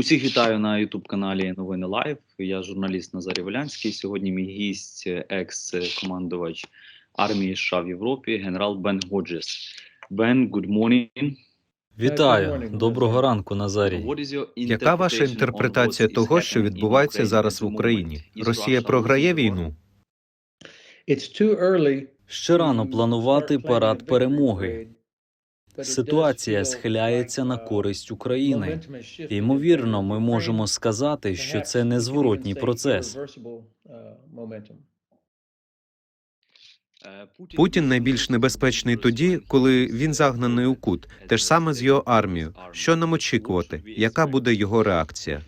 Усіх вітаю на youtube каналі Новини Лайв. Я журналіст Назарій Волянський. Сьогодні мій гість, екс-командувач армії США в Європі, генерал Бен Годжес. Бен, good morning. Вітаю, доброго ранку, Назарій. Яка ваша інтерпретація того, що відбувається зараз в Україні? Росія програє війну? Ще рано планувати парад перемоги. Ситуація схиляється на користь України. Ймовірно, ми можемо сказати, що це незворотній процес. Путін найбільш небезпечний тоді, коли він загнаний у кут. Те ж саме з його армією. Що нам очікувати? Яка буде його реакція?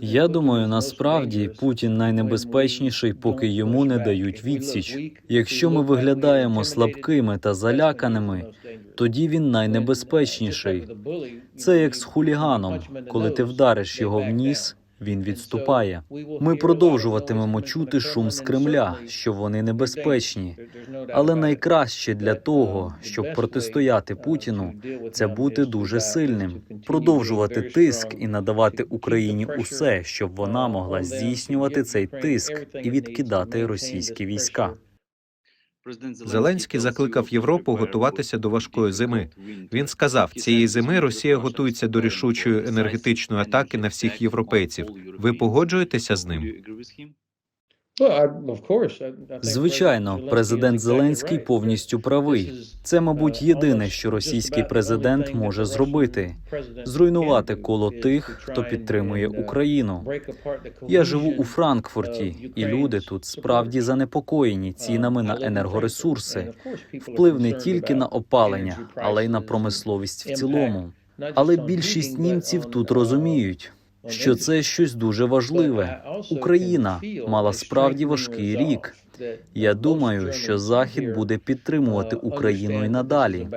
Я думаю, насправді Путін найнебезпечніший, поки йому не дають відсіч. Якщо ми виглядаємо слабкими та заляканими, тоді він найнебезпечніший. Це як з хуліганом, коли ти вдариш його в ніс, він відступає. Ми продовжуватимемо чути шум з Кремля, що вони небезпечні. Але найкраще для того, щоб протистояти Путіну, це бути дуже сильним, продовжувати тиск і надавати Україні усе, щоб вона могла здійснювати цей тиск і відкидати російські війська. Зеленський закликав Європу готуватися до важкої зими. Він сказав, цієї зими Росія готується до рішучої енергетичної атаки на всіх європейців. Ви погоджуєтеся з ним? Звичайно, президент Зеленський повністю правий. Це, мабуть, єдине, що російський президент може зробити зруйнувати коло тих, хто підтримує Україну. Я живу у Франкфурті, і люди тут справді занепокоєні цінами на енергоресурси. Вплив не тільки на опалення, але й на промисловість в цілому. Але більшість німців тут розуміють, що це щось дуже важливе. Україна мала справді важкий рік. Я думаю, що Захід буде підтримувати Україну і надалі.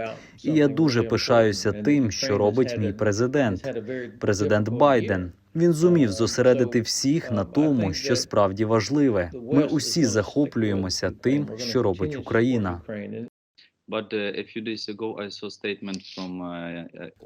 І я дуже пишаюся тим, що робить мій президент, президент Байден. Він зумів зосередити всіх на тому, що справді важливе. Ми усі захоплюємося тим, що робить Україна.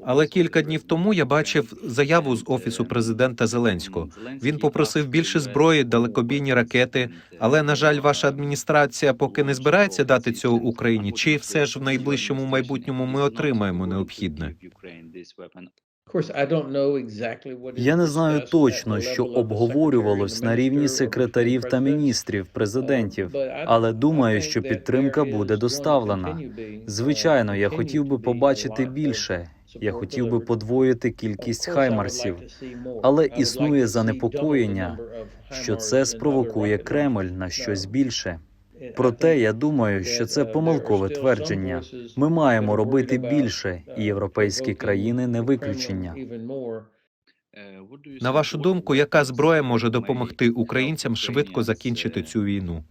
Але кілька днів тому я бачив заяву з офісу президента Зеленського. Він попросив більше зброї, далекобійні ракети. Але на жаль, ваша адміністрація поки не збирається дати цього Україні. Чи все ж в найближчому майбутньому ми отримаємо необхідне? Я не знаю точно, що обговорювалось на рівні секретарів та міністрів, президентів, але думаю, що підтримка буде доставлена. Звичайно, я хотів би побачити більше. Я хотів би подвоїти кількість хаймарсів, але існує занепокоєння, що це спровокує Кремль на щось більше. Проте я думаю, що це помилкове твердження. Ми маємо робити більше, і європейські країни не виключення. На вашу думку, яка зброя може допомогти українцям швидко закінчити цю війну?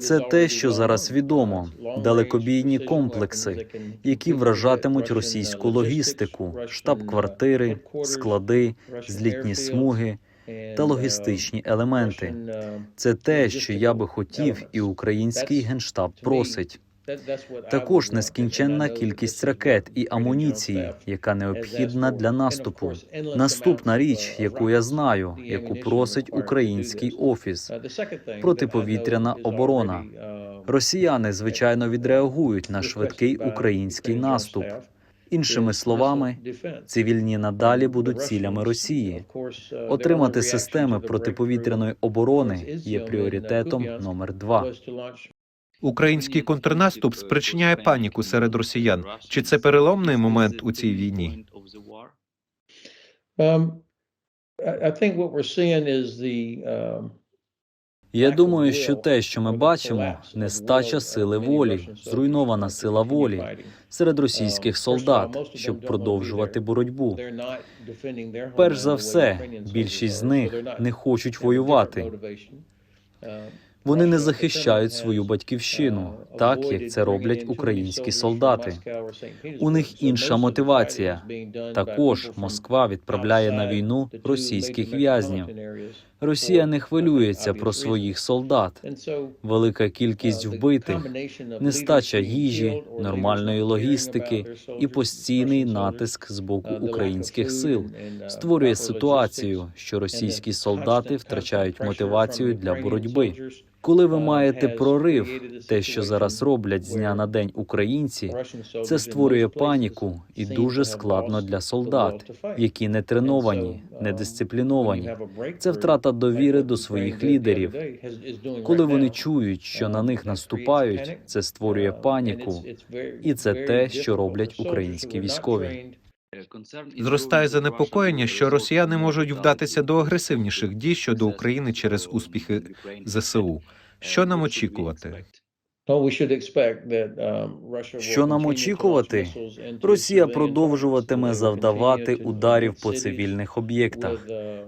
Це те, що зараз відомо: далекобійні комплекси, які вражатимуть російську логістику, штаб-квартири, склади, злітні смуги та логістичні елементи. Це те, що я би хотів, і український генштаб просить. Також нескінченна кількість ракет і амуніції, яка необхідна для наступу. Наступна річ, яку я знаю, яку просить український офіс протиповітряна оборона. Росіяни звичайно відреагують на швидкий український наступ. Іншими словами, цивільні надалі будуть цілями Росії. Отримати системи протиповітряної оборони є пріоритетом номер два. Український контрнаступ спричиняє паніку серед росіян. Чи це переломний момент у цій війні? Я думаю, що те, що ми бачимо, нестача сили волі, зруйнована сила волі серед російських солдат, щоб продовжувати боротьбу. Перш за все, більшість з них не хочуть воювати. Вони не захищають свою батьківщину, так як це роблять українські солдати. У них інша мотивація. Також Москва відправляє на війну російських в'язнів. Росія не хвилюється про своїх солдат. Велика кількість вбитих, нестача їжі, нормальної логістики і постійний натиск з боку українських сил створює ситуацію, що російські солдати втрачають мотивацію для боротьби. Коли ви маєте прорив, те, що зараз роблять з дня на день українці, це створює паніку і дуже складно для солдат, які не треновані, не дисципліновані. Це втрата довіри до своїх лідерів. Коли вони чують, що на них наступають, це створює паніку, і це те, що роблять українські військові. Зростає занепокоєння, що росіяни можуть вдатися до агресивніших дій щодо України через успіхи ЗСУ. Що нам очікувати? Що нам очікувати? Росія продовжуватиме завдавати ударів по цивільних об'єктах,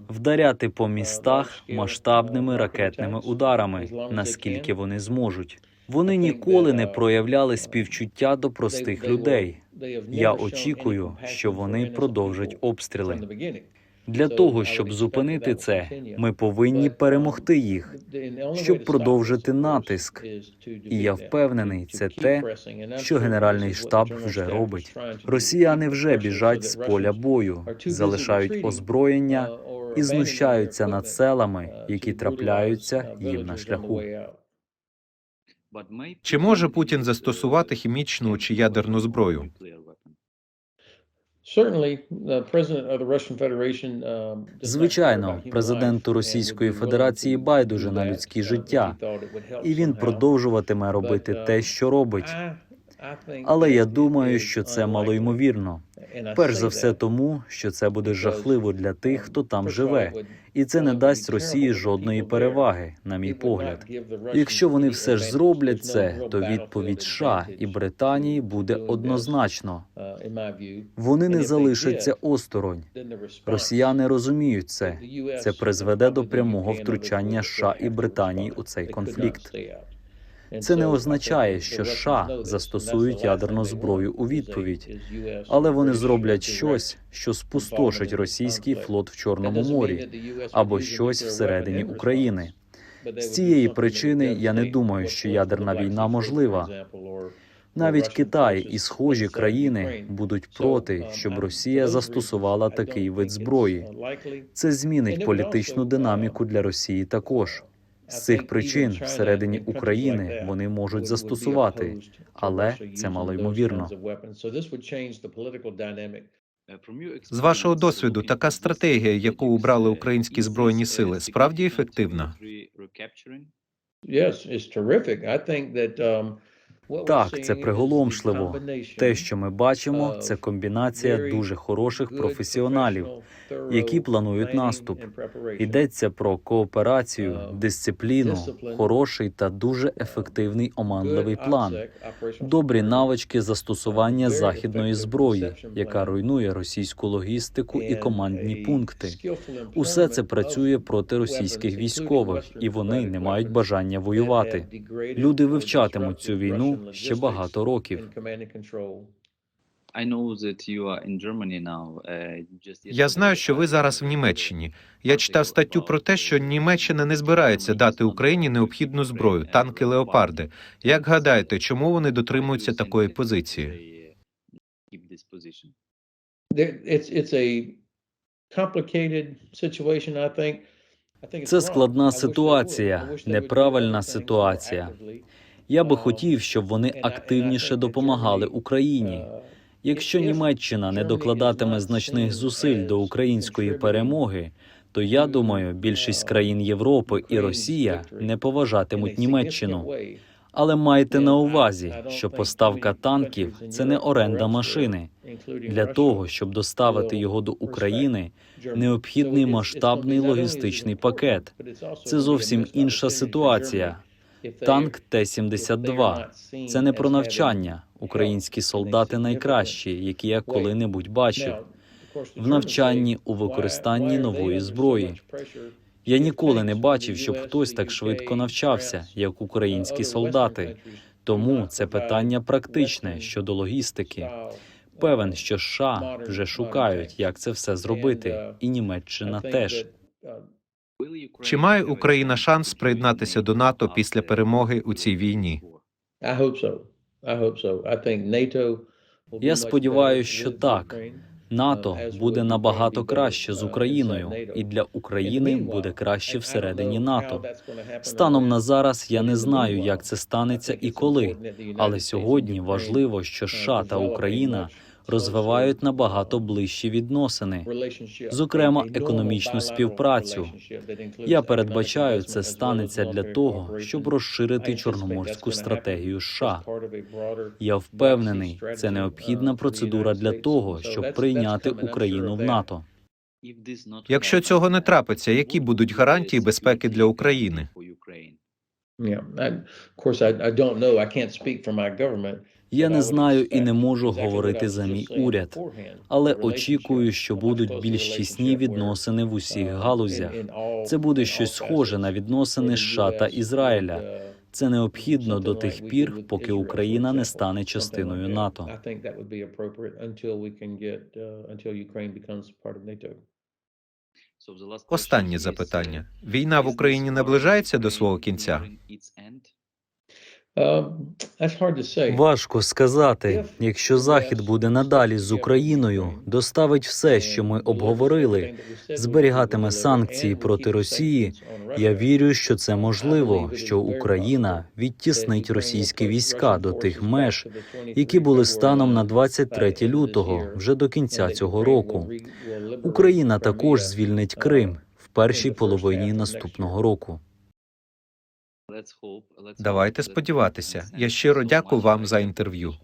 вдаряти по містах масштабними ракетними ударами, наскільки вони зможуть. Вони ніколи не проявляли співчуття до простих людей. Я очікую, що вони продовжать обстріли. Для того щоб зупинити це, ми повинні перемогти їх, щоб продовжити натиск. І я впевнений, це те, що Генеральний штаб вже робить. Росіяни вже біжать з поля бою, залишають озброєння і знущаються над селами, які трапляються їм на шляху. Чи може Путін застосувати хімічну чи ядерну зброю? Звичайно, президенту Російської Федерації байдуже на людські життя, і він продовжуватиме робити те, що робить. Але я думаю, що це малоймовірно. Перш за все, тому що це буде жахливо для тих, хто там живе, і це не дасть Росії жодної переваги, на мій погляд. Якщо вони все ж зроблять це, то відповідь США і Британії буде однозначно. Вони не залишаться осторонь. Росіяни розуміють це. Це призведе до прямого втручання США і Британії у цей конфлікт. Це не означає, що США застосують ядерну зброю у відповідь, але вони зроблять щось, що спустошить російський флот в Чорному морі або щось всередині України. З цієї причини я не думаю, що ядерна війна можлива. Навіть Китай і схожі країни будуть проти, щоб Росія застосувала такий вид зброї. Це змінить політичну динаміку для Росії також. З цих причин всередині України вони можуть застосувати, але це малоймовірно. З вашого досвіду, така стратегія, яку обрали українські збройні сили, справді ефективна? Так, це приголомшливо. Те, що ми бачимо, це комбінація дуже хороших професіоналів, які планують наступ. Йдеться про кооперацію, дисципліну, хороший та дуже ефективний оманливий план, добрі навички застосування західної зброї, яка руйнує російську логістику і командні пункти. Усе це працює проти російських військових, і вони не мають бажання воювати. Люди вивчатимуть цю війну ще багато років. Я знаю, що ви зараз в Німеччині. Я читав статтю про те, що Німеччина не збирається дати Україні необхідну зброю, танки леопарди. Як гадаєте, чому вони дотримуються такої позиції? Це складна ситуація, неправильна ситуація. Я би хотів, щоб вони активніше допомагали Україні. Якщо Німеччина не докладатиме значних зусиль до української перемоги, то я думаю, більшість країн Європи і Росія не поважатимуть Німеччину. Але майте на увазі, що поставка танків це не оренда машини. Для того щоб доставити його до України, необхідний масштабний логістичний пакет. Це зовсім інша ситуація. Танк Т-72 – це не про навчання. Українські солдати найкращі, які я коли-небудь бачив. В навчанні у використанні нової зброї. Я ніколи не бачив, щоб хтось так швидко навчався, як українські солдати. Тому це питання практичне щодо логістики. Певен, що США вже шукають, як це все зробити, і Німеччина теж. Чи має Україна шанс приєднатися до НАТО після перемоги у цій війні? Я сподіваюся, що так. НАТО буде набагато краще з Україною, і для України буде краще всередині НАТО. Станом на зараз я не знаю, як це станеться і коли, але сьогодні важливо, що США та Україна розвивають набагато ближчі відносини. зокрема, економічну співпрацю. Я передбачаю, це станеться для того, щоб розширити чорноморську стратегію США. Я впевнений, це необхідна процедура для того, щоб прийняти Україну в НАТО. Якщо цього не трапиться, які будуть гарантії безпеки для України? Yeah, I, of course, I, I don't know. I can't speak for my government. Я не знаю і не можу говорити за мій уряд, але очікую, що будуть більш тісні відносини в усіх uh, галузях. Це буде щось схоже на відносини США та Ізраїля. uh, Це необхідно до тих пір, поки Україна не стане частиною. НАТО. Uh. Останнє запитання: війна в Україні наближається до свого кінця? Важко сказати, якщо Захід буде надалі з Україною, доставить все, що ми обговорили, зберігатиме санкції проти Росії. Я вірю, що це можливо, що Україна відтіснить російські війська до тих меж, які були станом на 23 лютого, вже до кінця цього року. Україна також звільнить Крим в першій половині наступного року. Давайте сподіватися. Я щиро дякую вам за інтерв'ю.